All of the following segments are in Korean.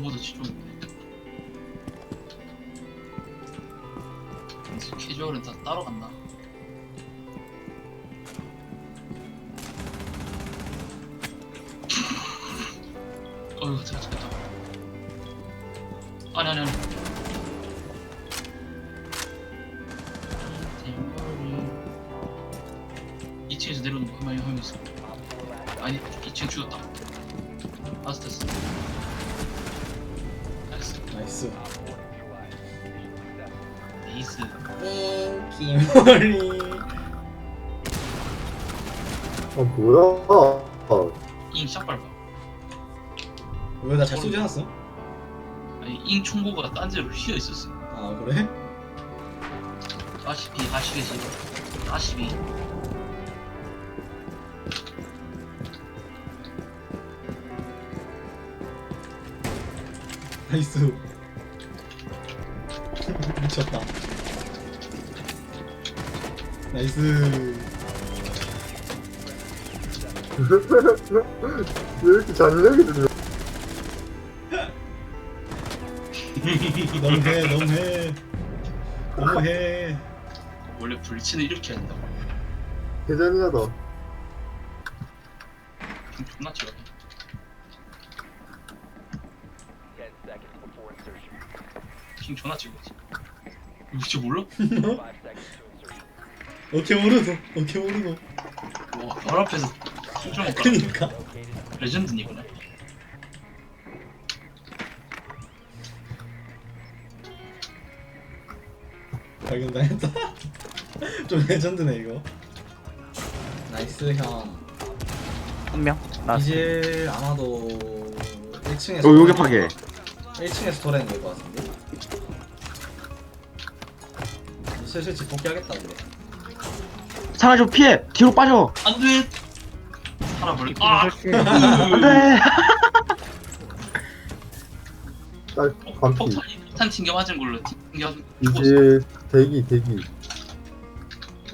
저보다 좀. 캐주얼은 다 따로 갔나? 어휴 잠깐 잠깐 아니 아니 아니. 대머리 2층에서 내려오는 거 한마리 하면 있어 아니 2층 죽었다. 아스테스 나이스. 나이스 에이스. 잉 김머리. 아 뭐야? 아, 잉 샷발 봐왜나 잘 쏘지 않았어? 아니 잉 총구가 딴 데로 휘어 있었어. 아 그래? 42 42지. 42 나이스 미쳤다. 나이스. 왜 이렇게 잔인하게 들려? 너무해 너무해. 너무해. 원래 불치는 이렇게 한다고 개 잔인하다. 좀 존나. 킹 존나 찍었 진짜 몰라? 어떻게 모르노 어떻게 모르노 와 바로 앞에서 먹까 그니까. 레전드니구나. 발견당했다. 좀 레전드네 이거. 나이스 형. 한 명? 나 이제 아마도 1층에서 어, 요게 파괴. 1층에서 도래는 될것 같은데 슬슬 집 복귀하겠다 근데 상아 좀 피해! 뒤로 빠져! 안돼 살아버릴 아! 안 돼! 딸 어, 반피. 폭탄 폭탄 튕겨 맞은 걸로 튕겨 죽었어 이제 대기 대기.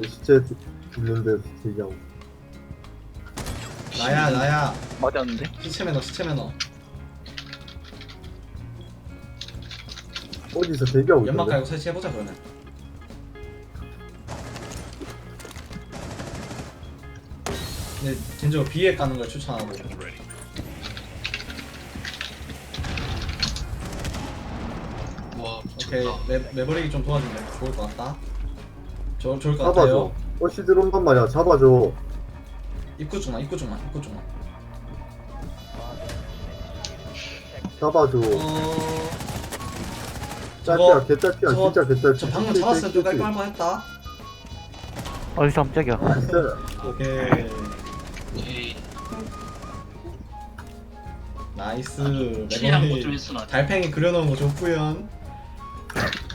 시체 있는데 대기하고. 나야 나야 맞았는데? 시체 매너 시체 매너 어디서 대기하고 연막 있는데? 깔고 설치해보자 그러면 근데 개인적으로 B에 까는 걸 추천하고 와 오케이 미쳤다 매, 매버릭이 좀 도와주면 좋을 것 같다 좋, 좋을 것 잡아줘. 같아요 어시 들어온단 말이야. 잡아줘. 입구 쪽만 입구 쪽만 입구 쪽만 잡아줘. 어... 개짧피야 저거- 진짜 개짧피. 저 방금 잡았을 때 깔깔 뻔했다 어디서 깜짝이야. 오케이 오케이 나이스. 뭐좀 매버릭 했으나 달팽이 그려놓은 거 좋구연.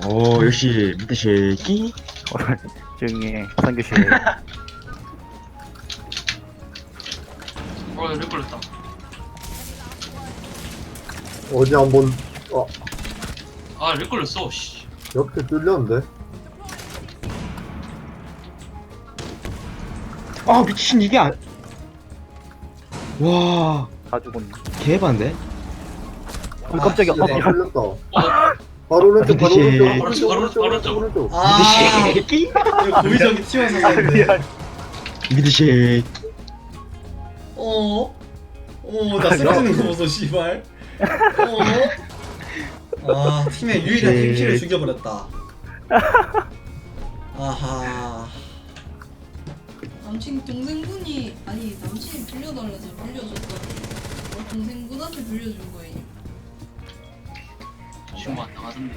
오, 역시, 밑에 쉐이키? 조용히 해. 상교실 어렉 걸렸다. 어디 한번 어 아렉 걸렸어 씨. 옆에 뚫렸는데? 아, 미친, 이게 안. 와, 다 죽었네 개반데? 어, 깜짝이야 아, 어, 네. 야, 뚫렸다. 어 바로 오른쪽 바로 밑에 오른쪽. 오른쪽 바로 오른쪽 바로 오른쪽 오른쪽. 아 밑에 쉐이키? 이거 고의적인 튀어서 썼는데 밑에 쉐이키. 어? 어, 나 쓰러지는 거 보소, 씨발. 어? 아, 팀의 유일한 네. 팀키를 죽여버렸다. 아하. 남친 동생분이 아니 남친이 빌려달라서 빌려줬더니 어, 동생분한테 빌려준 거예요. 지금 안 나가던데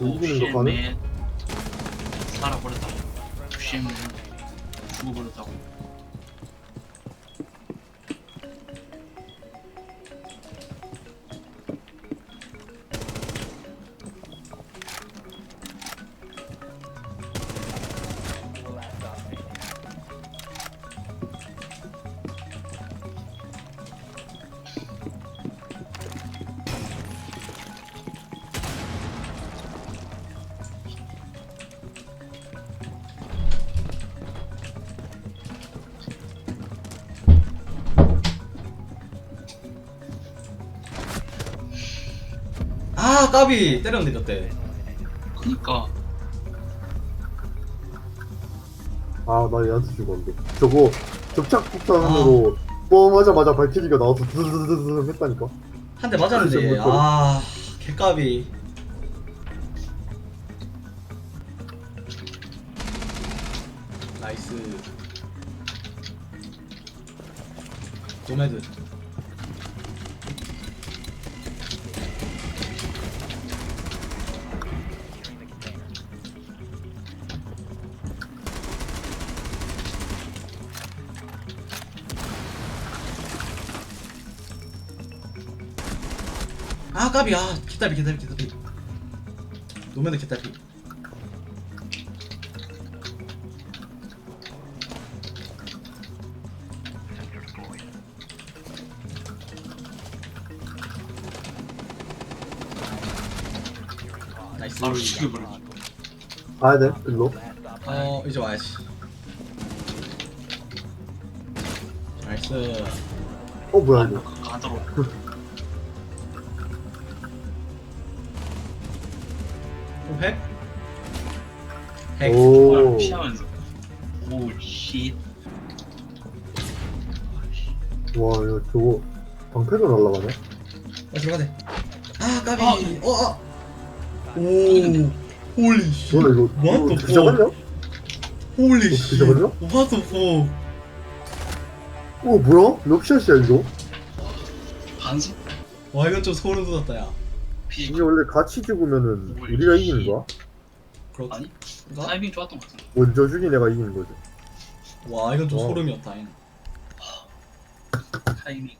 이기는 거. 살아버렸다고 쉣맨 죽어버렸다고 아 까비 때렸는데 그때. 그니까. 아나 얘한테 죽었는데. 저거 접착 폭탄으로 뻥 하자마자 발키리가 나와서 드드드드드 했다니까? 한 대 맞았는데. 못아 개까비. 나이스. 노매드 아 까비. 아 기다리 기다리 기다리 노매드 기다리 나이스. 바로 죽여버려 가야 돼 일로. 어 이제 와야지. 나이스. 어 뭐야 이거. 가더러 좀 핵? 핵. 오. 피하면서. 오쉣 와 이거 저거 방패도 날라가네? 어 들어가네. 아 까비. 아. 어 아. 오. 홀리 씨 너네 이거 What 이거 잡았냐? 홀리 씨 잡았냐? What the fuck? 어 뭐야? 럭샷이야 이거? 반성? 와 이건 좀 소름 돋았다 야. 피 이게 원래 같이 죽으면은 우리가 이기는 거야? 그렇 아니 가 타이밍 좋았던 것 같아 먼저 죽인 애가 이기는 거지 와 이건 좀 와. 소름이었다 얘는. 타이밍